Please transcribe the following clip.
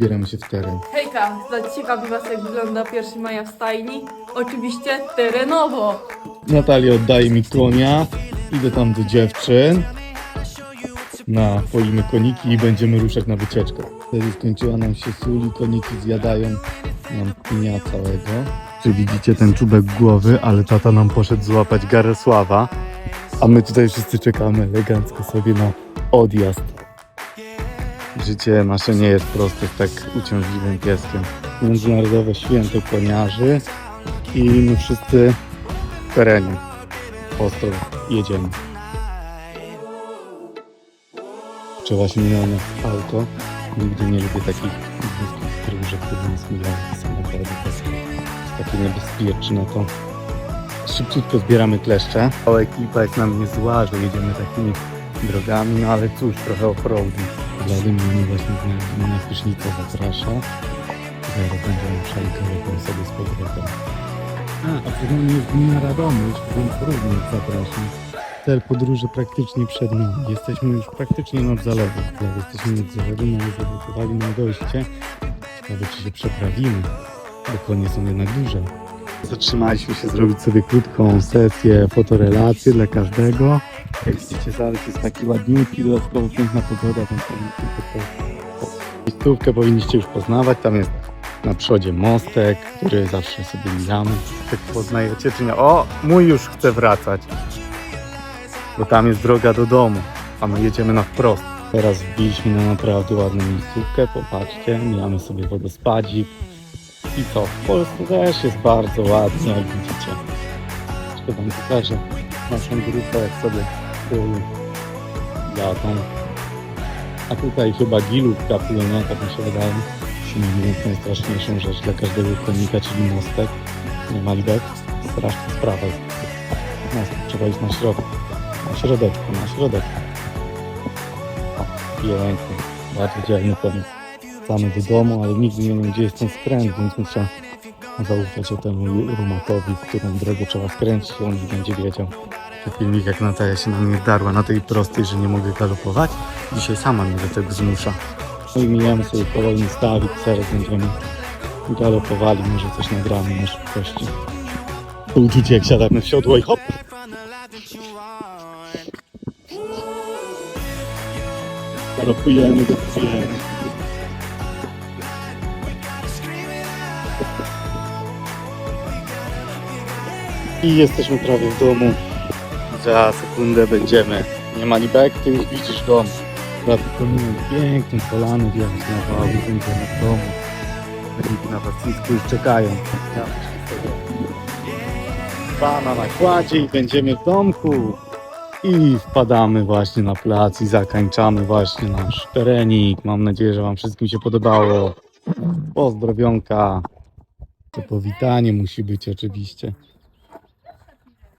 Bieramy się w teren. Hejka, dla ciekawi was jak wygląda 1 maja w stajni? Oczywiście terenowo! Natalia oddaje mi konia. Idę tam do dziewczyn. Napoimy koniki i będziemy ruszać na wycieczkę. Wtedy skończyła nam się sól i koniki zjadają nam pnia całego. Czy widzicie ten czubek głowy, ale tata nam poszedł złapać Garysława. A my tutaj wszyscy czekamy elegancko sobie na odjazd. Życie nasze nie jest proste z tak uciążliwym pieskiem. Międzynarodowe święto koniarzy i my wszyscy w terenie. Ostro jedziemy. Trzeba się minąć auto. Nigdy nie lubię takich wózków stróżek, które nie zmieniają samochody. To jest takie niebezpieczne to. Szybciutko zbieramy kleszcze. Cała ekipa jest na mnie zła, że jedziemy takimi drogami, no ale cóż, trochę właśnie z mnie na prysznicę zaprasza. Zaraz będziemy telefon sobie z powrotem. A, a przed jest gmina Radomyśl, więc również zapraszam. Cel podróży praktycznie przed nami. Jesteśmy już praktycznie nad zalewem. Ale jesteśmy nad zalewem, ale zablokowali nam dojście. Ciekawe, czy się przeprawimy, bo konie są jednak duże. Zatrzymaliśmy się zrobić sobie krótką sesję, fotorelację dla każdego. Jak widzicie, zalew jest taki ładniutki, dodatkowo piękna pogoda, więc Miejscówkę powinniście już poznawać. Tam jest na przodzie mostek, który zawsze sobie mijamy. Tak poznajecie czy nie? O, mój już chce wracać. Bo tam jest droga do domu, a my jedziemy na wprost. Teraz wbiliśmy na naprawdę ładną miejscówkę. Popatrzcie, mijamy sobie wodospadzik. I co? W Polsce też jest bardzo ładnie, jak widzicie. Jeszcze wam pokażę naszą grupę, jak sobie tu jadą. A tutaj chyba gilówka płynie, tak mi się wydaje. Nie mówiąc najstraszniejszą rzecz dla każdego konika, czyli mostek. Nie ma libek. Straszna sprawa jest. Mostek trzeba iść na środek. Na środeczku, na środeczku. O. Bardzo dzielny konik. Wracamy do domu, ale nigdy nie wiem, gdzie jest ten skręt, więc muszę zaufać temu rumatowi, w którą drogę trzeba skręcić, on będzie wiedział. To filmik jak Natalia się na mnie darła na tej prostej, że nie mogę galopować. Dzisiaj sama mnie do tego zmusza. No i mijamy sobie kolejny stawik, zaraz będziemy galopowali, może coś nagramy na szybkości. Uczucie jak siadamy w siodło i hop! Galopujemy, galopujemy. I jesteśmy prawie w domu. Za sekundę będziemy. Nie ma libek, ty już widzisz dom. Prawie pełnimy piękną polanę, wjechać na wały, będziemy w domu. Rolniki na pastwisku już czekają. Pana na i będziemy w domku. I wpadamy właśnie na plac i zakańczamy właśnie nasz terenik. Mam nadzieję, że Wam wszystkim się podobało. Pozdrowionka. To powitanie musi być oczywiście.